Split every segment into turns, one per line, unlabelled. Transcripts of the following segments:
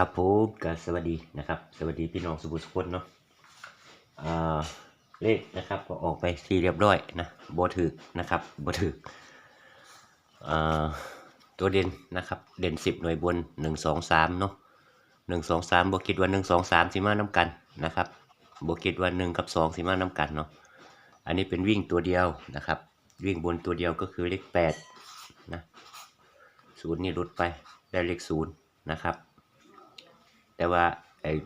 ครับผมก็สวัสดีนะครับ สวัสดีพี่น้องสุบุสคนเนาะเลขนะครับก็ออกไปทีเรียบร้อยนะบถึกนะครับบถึกอ่าตัวเด่นนะครับ เด่นสิบหน่วยบนหนึ่งสองสามเนาะหนึ่งสองสามบคิดว่าหนึ่งสองสามสิมาน้ำกันนะครับบคิดว่าหนึ่งกับสองสิมาน้ำกันเนาะอันนี้เป็นวิ่งตัวเดียวนะครับ วิ่งบนตัวเดียวก็คือเลขแปดนะศูนย์นี่ลดไปได้เลขศูนย์นะครับ แต่ว่า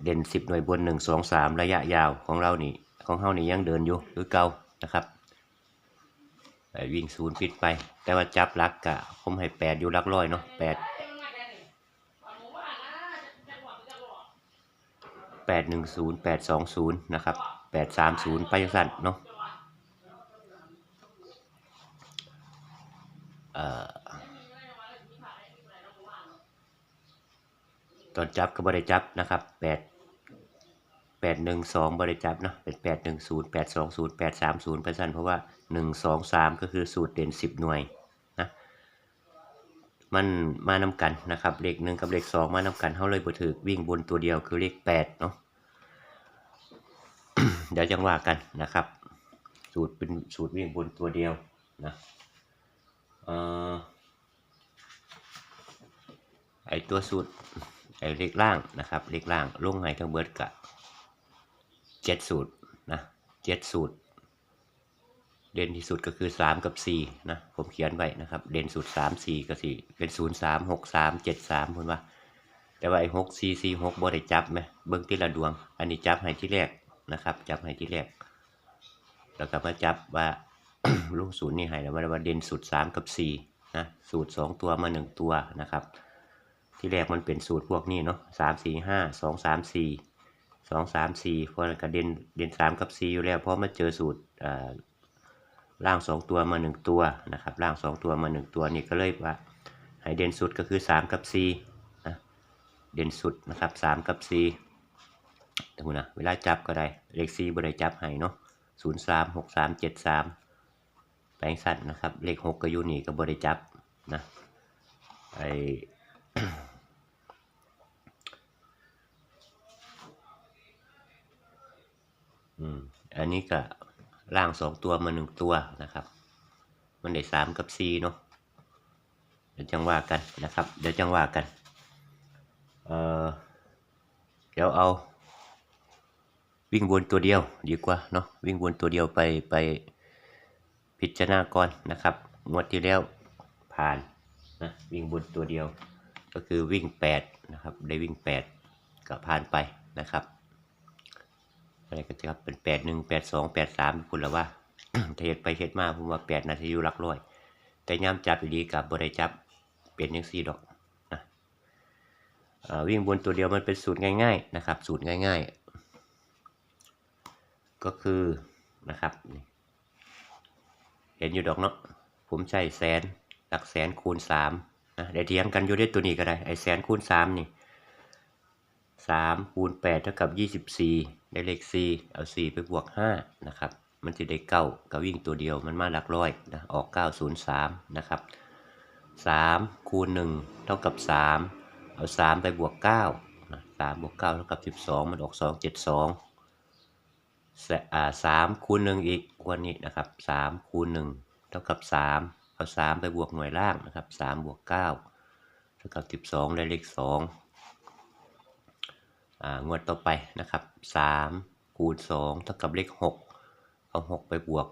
เด่นสิบหน่วยบนหนึ่งสองสามระยะยาวของเรานี่ของเฮานี่ยังเดินอยู่หรือเก่านะครับวิ่งศูนย์ปิดไป แต่ว่าจับลักกะผมให้แปดอยู่ลักร้อยเนาะแปดแปดหนึ่งศูนย์แปดสองศูนย์นะครับแปดสามศูนย์ไปยังสั้นเนาะเอ่อ ตอนจับก็บริจับนะครับแปดแปดหนึ่งสองบริจับเนาะเป็นแปดหนึ่งศูนย์แปดสองศูนย์แปดสามศูนย์ไปสั้นเพราะว่าหนึ่งสองสามก็คือสูตรเด่นสิบหน่วยนะมันมานำกันนะครับเลขหนึ่งกับเลขสองมานำกันเขาเลยบถือวิ่งบนตัวเดียวคือเลขแปดเนาะเดี๋ยวจังว่ากันนะครับ สูตรเป็นสูตรวิ่งบนตัวเดียวนะเออไอตัวสูตร ไอ้เลขล่างนะครับเลขล่างลงให้ทั้งเบิดกะเจ็ดสูตรนะเจ็ดสูตร เด่นที่สุดก็คือสามกับสี่นะผมเขียนไว้นะครับ เด่นสุดสามสี่ก็สี่เป็นศูนย์สามหกสามเจ็ดสามคุณว่า แต่ว่าไอ้หกสี่สี่หกบ่ได้จับไหมเบิ้งที่ละดวง อันนี้จับให้ที่แรกนะครับ จับให้ที่แรก แล้วก็มาจับว่าลูกศูนย์นี่ให้แล้วว่าเด่นสุดสามกับสี่นะสูตรสองตัวมาหนึ่งตัวนะครับ ที่แรกมันเป็นสูตรพวกนี้เนาะสามสี่ห้าสองสามสี่สองสามสี่เพราะกระเด็นเด่นสามกับสี่อยู่แล้วเพราะมาเจอสูตรอ่าล่างสองตัวมาหนึ่งตัวนะครับล่างสองตัวมาหนึ่งตัวนี่ก็เลยว่าให้เด่นสุดก็คือสามกับสี่นะเด่นสุดนะครับสามกับสี่ดูนะเวลาจับก็ได้เลขสี่บริจับให้เนาะศูนย์สามหกสามเจ็ดสามแปลงสั้นนะครับเลขหกก็อยู่นี่ก็บริจับนะไอ อืมอันนี้ก็ล่างสองตัวมาหนึ่งตัวนะครับ มันได้สามกับสี่เนาะเดี๋ยวจังว่ากันนะครับ เดี๋ยวจังว่ากันเออเดี๋ยวเอา วิ่งวนตัวเดียวดีกว่าเนาะวิ่งวนตัวเดียวไปไปพิจารณาก่อนนะครับงวดที่แล้วผ่านนะวิ่งบนตัวเดียว ก็คือวิ่งแปดนะครับได้วิ่งแปดก็ผ่านไปนะครับ อะไรก็จะครับเป็นแปดหนึ่งแปดสองแปดสามคุณละว่าเทศไปเทศมาผมว่าแปดนาทีอยู่หลักร้อย แต่ย่ำจับดีกับบริจับเป็นยังสี่ดอกนะวิ่งบนตัวเดียวมันเป็นสูตรง่าย ๆ นะครับ สูตรง่าย ๆ ก็คือนะครับเห็นอยู่ดอกเนาะผมใช้แสนหลักแสนคูณสามนะเดี๋ยวเทียงกันอยู่ได้ตัวนี้ก็ได้ไอแสนคูณสามนี่สามคูณแปดเท่ากับยี่สิบสี่ ได้เลขสี่เอาสี่ไปบวกห้านะครับมันจะได้เก้าก็วิ่งตัวเดียวมันมาหลักร้อยนะออกเก้าศูนย์สามนะครับสามคูณหนึ่งเท่ากับสามเอาสามไปบวกเก้านะสามบวกเก้าเท่ากับสิบสองมันออกสองเจ็ดสองอ่าสามคูณหนึ่งอีกวันนี้นะครับสามคูณหนึ่งเท่ากับสามเอาสามไปบวกหน่วยล่างนะครับสามบวกเก้าเท่ากับสิบสองได้เลขสอ งอ่างวดต่อไปนะครับสามคูณสองเท่ากับเลขหกเอาหกไปบวก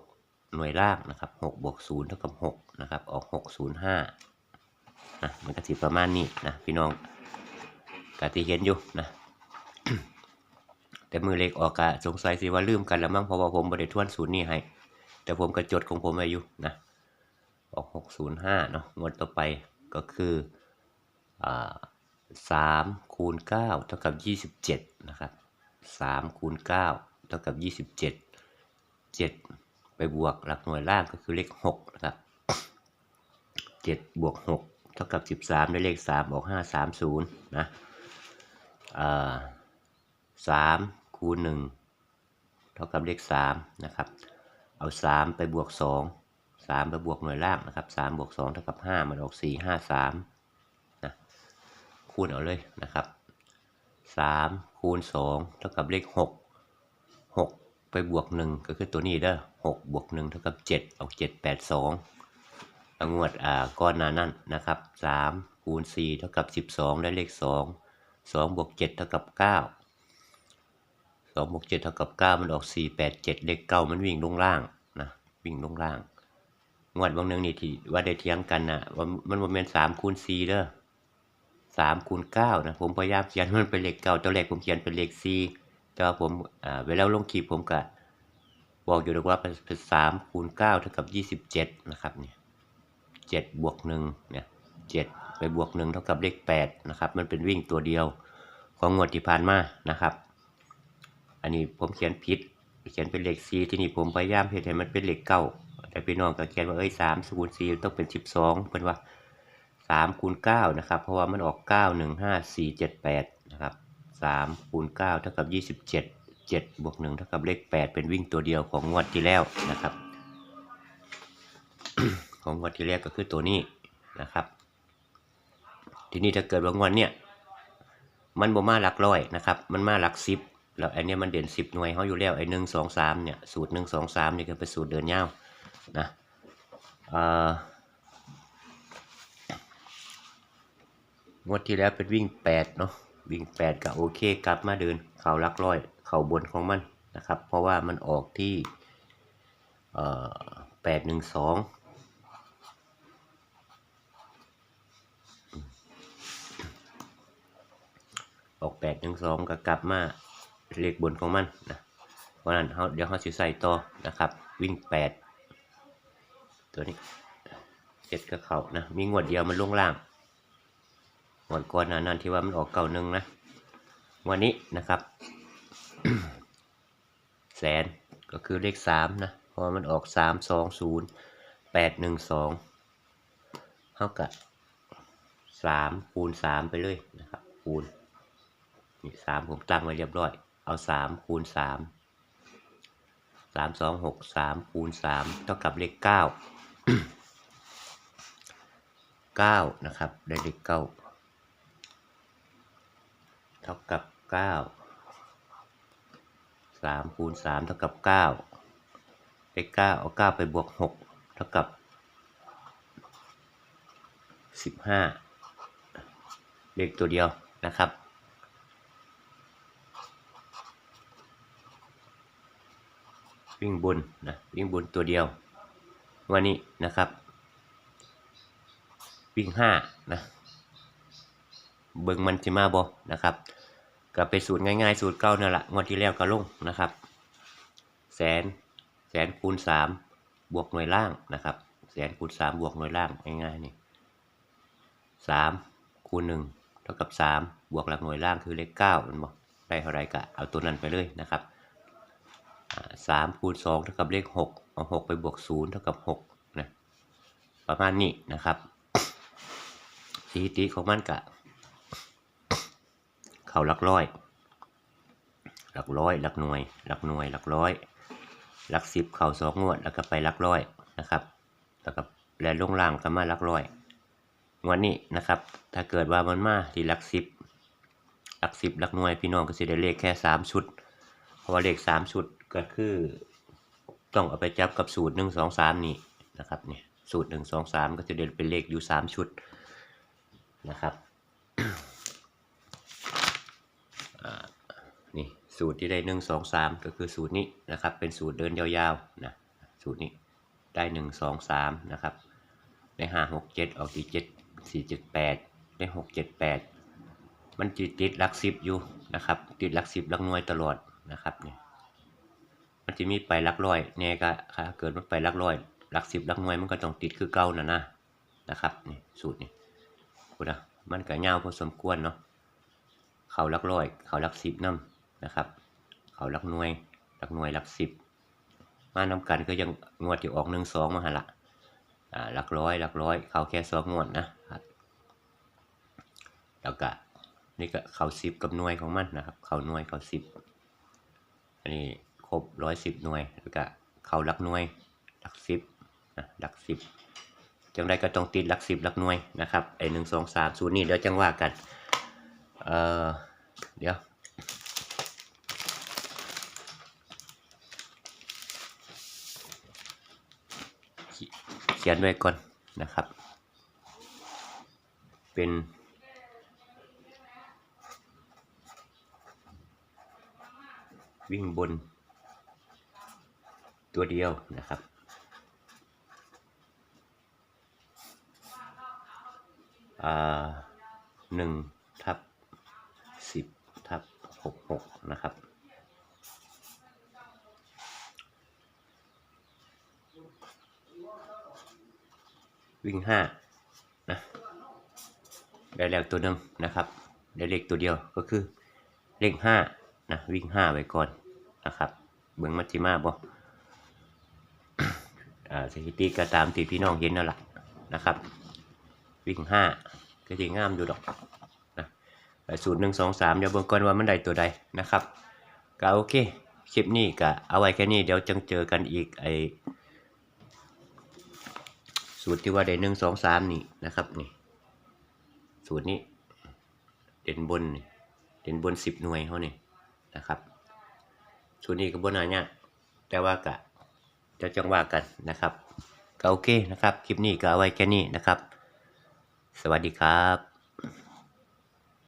หน่วยล่างนะครับหกบวกศูนย์เท่ากับหกนะครับออกหกศูนย์ห้านะมันก็สิประมาณนี้นะพี่น้องกที่เห็นอยู่นะแต่มือเล็กออกกะสงสัยสิว่าลืมกันแล้วมั้งเพราะว่าผมบริทวนศูนย์นี่ให้ แต่ผมก็จดของผมไว้อยู่นะออกหกศูนย์ห้าเนาะงวดต่อไปก็คืออ่า สามคูณเก้าเท่ากับยี่สิบเจ็ดนะครับสามคูณเก้าเท่ากับยี่สิบเจ็ดเจ็ดไปบวกหลักหน่วยล่างก็คือเลขหกนะครับเจ็ดบวกหกเท่ากับสิบสามได้เลขสามออกห้าสามศูนย์นะอ่าสามคูณหนึ่งเท่ากับเลขสามนะครับ เอาสามไปบวกสองสามไปบวกหน่วยล่างนะครับสามบวกสองเท่ากับห้ามันออกสี่ห้าสาม คูณเอาเลยนะครับสามคูณสองเท่ากับเลขหกหกไปบวกหนึ่งก็คือตัวนี้เด้อหกบวกหนึ่งเท่ากับเจ็ดออกเจ็ดแปดสองงวดอ่าก้อนนานั่นนะครับสามคูณสี่เท่ากับสิบสองได้เลขสองสองบวกเจ็ดเท่ากับเก้าสองบวกเจ็ดเท่ากับเก้ามันออกสี่แปดเจ็ดเลขเก้ามันวิ่งลงล่างนะวิ่งลงล่าง งวดบางหนึงนี่ที่ว่าได้เถียงกันนะว่ามันบ่แม่นสามคูณสี่เด้อ สามคูณเก้านะผมพยายามเขียนมันเป็นเลขเก้าตัวแรกผมเขียนเป็นเลขสี่แต่ว่าผมเวลาลงคลิปผมก็บอกอยู่แล้วว่าเป็นสามคูณเก้าเท่ากับยี่สิบเจ็ดนะครับเนี่ยเจ็ดบวกหนึ่งเนี่ยเจ็ดไปบวกหนึ่งเท่ากับเลขแปดนะครับมันเป็นวิ่งตัวเดียวของงวดที่ผ่านมานะครับ อันนี้ผมเขียนผิดเขียนเป็นเลขสี่ที่นี่ผมพยายามเห็นให้มันเป็นเลขเก้าแต่พี่น้องก็เขียนว่าเอ้ยสามคูณสี่ต้องเป็นสิบสองเป็นว่า สามคูณเก้านะครับ เพราะว่ามันออกเก้าหนึ่งห้าสี่เจ็ดแปดนะครับสามคูณเก้าเท่ากับยี่สิบเจ็ดเจ็ดบวกหนึ่งเท่ากับเลขแปดเป็นวิ่งตัวเดียวของงวดที่แล้วนะครับ ของงวดที่แล้วก็คือตัวนี้นะครับ ทีนี้ถ้าเกิดว่างวดเนี่ยมันบ่มาหลักร้อยนะครับ มันมาหลักสิบแล้วอันนี้มันเด่นสิบหน่วยเขาอยู่แล้วไอ้หนึ่งสองสามเนี่ยสูตรหนึ่งสองสามนี่ก็เป็นสูตรเดินยาวนะเอ่อ งวดที่แล้วเป็นวิ่งแปดเนาะวิ่งแปดก็โอเคกลับมาเดิน เข่าลักร้อย เข่าบนของมันนะครับ เพราะว่ามันออกที่แปดหนึ่งสองออกแปดหนึ่งสองก็กลับมาเลขบนของมันนะเพราะนั้นเขาเดี๋ยวเขาสิใส่ต่อนะครับ วิ่งแปดตัวนี้เจ็ดกับเขานะ มีงวดเดียวมันลงล่าง วดก่อนนานั้นที่ว่ามันออกเก่าหนึ่งนะ วันนี้นะครับ แสนก็คือเลขสามนะเพราะมันออกสามสองศูนย์แปดหนึ่งสองเท่ากับสามคูณสามไปเลยนะครับ คูณนี่สามผมตั้งไว้เรียบร้อย เอาสามคูณสามสามสองหกสามคูณสามเท่ากับเลขเก้าเก้านะครับ ได้เลขเก้า ท่ากับเก้าสามคูณสามเท่ากับเก้าเลขเก้าเอาเก้าไปบวกหกเท่ากับสิบห้าเลขตัวเดียวนะครับวิ่งบนนะวิ่งบนตัวเดียว วันนี้นะครับ วิ่งห้านะเบิ่งมันสิมาบอนะครับ ก็ไปสูตรง่ายๆ สูตรเก้านั่นแหละงวดที่แล้วก็ลงนะครับ แสนแสนคูณสามบวกหน่วยล่างนะครับ แสนคูณสามบวกหน่วยล่างง่ายๆนี่สามคูณหนึ่งเท่ากับสามบวกหลักหน่วยล่างคือเลขเก้ามันบอกได้เท่าไรก็เอาตัวนั้นไปเลยนะครับสามคูณสองเท่ากับเลขหกเอาหกไปบวกศูนย์เท่ากับหกนะประมาณนี้นะครับสถิติของมันกะ เข่าหลักร้อย หลักร้อยหลักหน่วย หลักหน่วยหลักร้อย หลักสิบเข่าสองงวดแล้วก็ไปหลักร้อยนะครับ แล้วก็แลนลงล่างก็มาหลักร้อยงวันนี้นะครับ ถ้าเกิดว่ามันมาที่หลักสิบหลักสิบหลักหน่วยพี่น้องก็จะได้เลขแค่สามชุด เพราะว่าเลขสามชุดก็คือต้องเอาไปจับกับสูตรหนึ่งสองสามนี่นะครับเนี่ยสูตรหนึ่งสองสามก็จะเดินเป็นเลขอยู่สามชุดนะครับ อ่านี่ สูตรที่ได้หนึ่งสองสามก็คือสูตรนี้นะครับ เป็นสูตรเดินยาวๆนะสูตรนี้ได้หนึ่งสองสามนะครับ ได้ห้าหกเจ็ดออกที่เจ็ดสี่เจ็ดแปดได้หกเจ็ดแปดมันจิติดลักสิบอยู่นะครับ ติดลักสิบลักหน่วยตลอดนะครับเนี่ยมันจะมีไปลักร้อยเนี่ยก็ถ้าเกิดมันไปลักร้อยลักสิบลักหน่วยมันก็ต้องติดคือเก่านะนะนะครับนี่สูตรนี้กูนะมันก็ยาพอสมควรเนาะเขาลักร้อย เขาลักสิบน้ำ นะครับ เขาลักหน่วยลักหน่วยลักสิบมานำกันก็ยังงวดที่ออกหนึ่งสองมาหละอ่าหลักร้อยหลักร้อย เขาแค่สองงวดนะครับแล้วก็นี่ก็เขาสิบกับหน่วยของมันนะครับ เขาหน่วยเขาสิบอันนี้ครบร้อยสิบหน่วยแล้วก็เขาลักหน่วยลักสิบนะลักสิบจังไรก็ต้องติดลักสิบลักหน่วยนะครับไอหนึ่งสองสามศูนย์นี่เดี๋ยวจังว่ากันเออเดี๋ยว เขียนไว้ก่อนนะครับ เป็นวิ่งบน ตัวเดียวนะครับ อ่าหนึ่งทับสิบทับหกหกนะครับ วิ่งห้านะได้แล้วตัวหนึ่งนะครับได้เลขตัวเดียวก็คือเลขห้านะวิ่งห้าไว้ก่อนนะครับเบื้องมัชชิมาบอ่าสถิติก็ตามที่พี่น้องเห็นนั่นแหละนะครับ วิ่งห้าก็จะงามอยู่ดอกนะสูตรหนึ่งสองสามเดี๋ยวเบิ่งก่อนว่ามันได้ตัวใดนะครับก็โอเค คลิปนี้ก็เอาไว้แค่นี้เดี๋ยวจังเจอกันอีกไอ สูตรที่ว่าได้หนึ่งสองสามนี่นะครับนี่สูตรนี้เด่นบนเด่นบนสิบหน่วยเขานี่นะครับสูตรนี้ก็บนหน่อยเนี่ยแต่ว่ากะจะจังว่ากันนะครับก็โอเคนะครับ คลิปนี้ก็เอาไว้แค่นี้นะครับ สวัสดีครับ